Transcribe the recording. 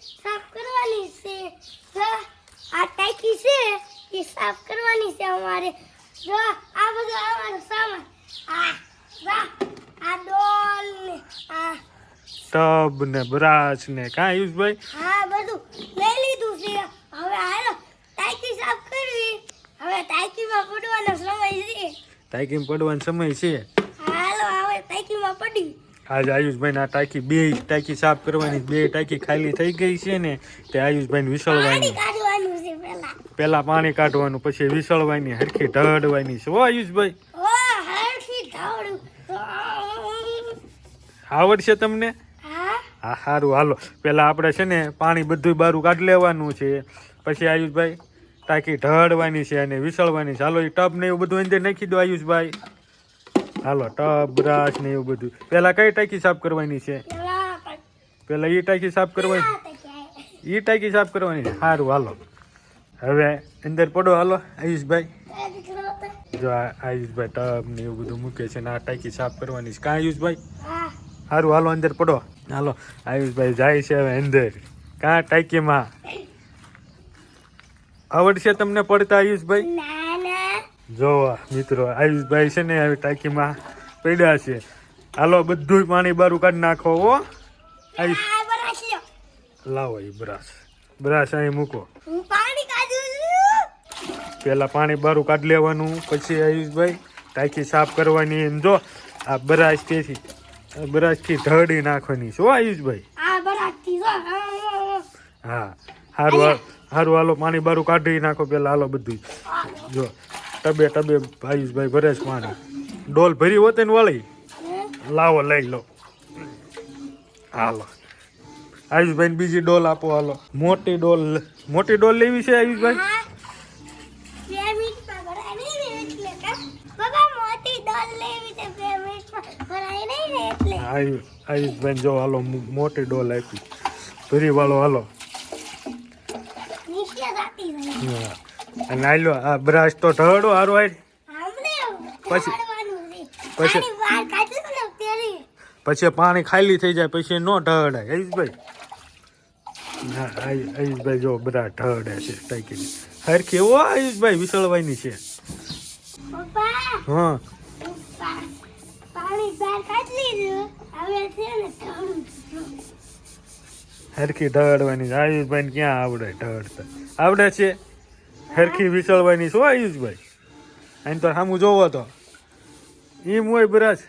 સાફ કરવાની છે. જો આ ટાંકી છે એ સાફ કરવાની છે અમારે. જો આ બધો અમારો સામાન. આ રા આ ડોલ ને આ ટબ ને બ્રાશ ને કાં યુઝ ભાઈ? હા બધું લઈ લીધું છે. હવે હાલો ટાંકી સાફ કરવી. હવે ટાંકીમાં પડવાનો સમય છે. ટાંકીમાં પડવાનો સમય છે. હાલો હવે ટાંકીમાં પડી. આજે આયુષભાઈ ના ટાંકી બે ટાંકી સાફ કરવાની બે ટાંકી ખાલી થઈ ગઈ છે ને તે આયુષભાઈ વિસળવાની. પેલા પાણી કાઢવાનું પછી વિસળવાની હરખી ઢળવાની. છે ઓ આયુષભાઈ આવડશે તમને? હા? હા સારું હાલો. પેલા આપણે છે ને પાણી બધું બારું કાઢી લેવાનું છે. પછી આયુષભાઈ ટાંકી ઢળવાની છે અને વિસળવાની છે. હાલો એ ટબ ને એવું બધું અંદર નાખી દો આયુષભાઈ. હાલો, ટબ, બ્રશ ને એવું બધું. પેલા કઈ ટાંકી સાફ કરવાની છે? પેલા ઈ ટાંકી સાફ કરવાની? ઈ ટાંકી સાફ કરવાની છે? સારું હાલો. હવે અંદર પડો, હાલો, આયુષભાઈ. જો આયુષભાઈ ટબ ને એવું બધું મૂકે છે ને આ ટાંકી સાફ કરવાની છે. કાં આયુષભાઈ? સારું હાલો, અંદર પડો. હાલો, આયુષભાઈ જાય છે હવે અંદર. કાં ટાંકીમાં? આવડશે તમને પડતા, આયુષભાઈ? ના ના જો મિત્રો આયુષભાઈ છે ને હવે ટાંકીમાં પડ્યા છે. હાલો બધું પાણી બારું કાઢી નાખો હો. આયુષ. લાવો એ બ્રાશ. બ્રાશ અહીં મૂકો. પેલા પાણી બારું કાઢી લેવાનું પછી આયુષભાઈ ટાંકી સાફ કરવાની એમ જો. આ બ્રાશ તેથી બ્રાશથી ઢળી નાખવાની છે હો આયુષભાઈ હા, સારું સારું હાલો પાણી બારું કાઢી નાખો પેલા હાલો બધું જો. ટબે ટબે આયુષભાઈ ભરે છે પાણી ડોલ ભરી હોતે ને વાળી? લાવો લઈ લો. હાલો. આયુષભાઈ બીજી ડોલ આપો હાલો. મોટી ડોલ મોટી ડોલ લેવી છે આયુષભાઈ? આયુષભાઈ જો હાલો મોટી ડોલ આપી. ભરી વાળો હાલો. હા. અને આલ્યો આ બ્રશ તો ઢળો હારો આય પછી- પછી-. પછી પાણી ખાલી થઈ જાય પછી નો ઢળાય આયુષભાઈ ના આયુ- આયુષભાઈ જો બધા ઢળે છે ટાઈકી હરખી કેવો આયુષભાઈ વિસળવાની છે. હા. હરખી ઢળવાની આયુષભાઈ ક્યાં આવડે ઢળતા? આવડે છે? હરખી વિસળવાની શું આયુષભાઈ અહીં તો સામું જોવો તો એમ હોય બરાશ.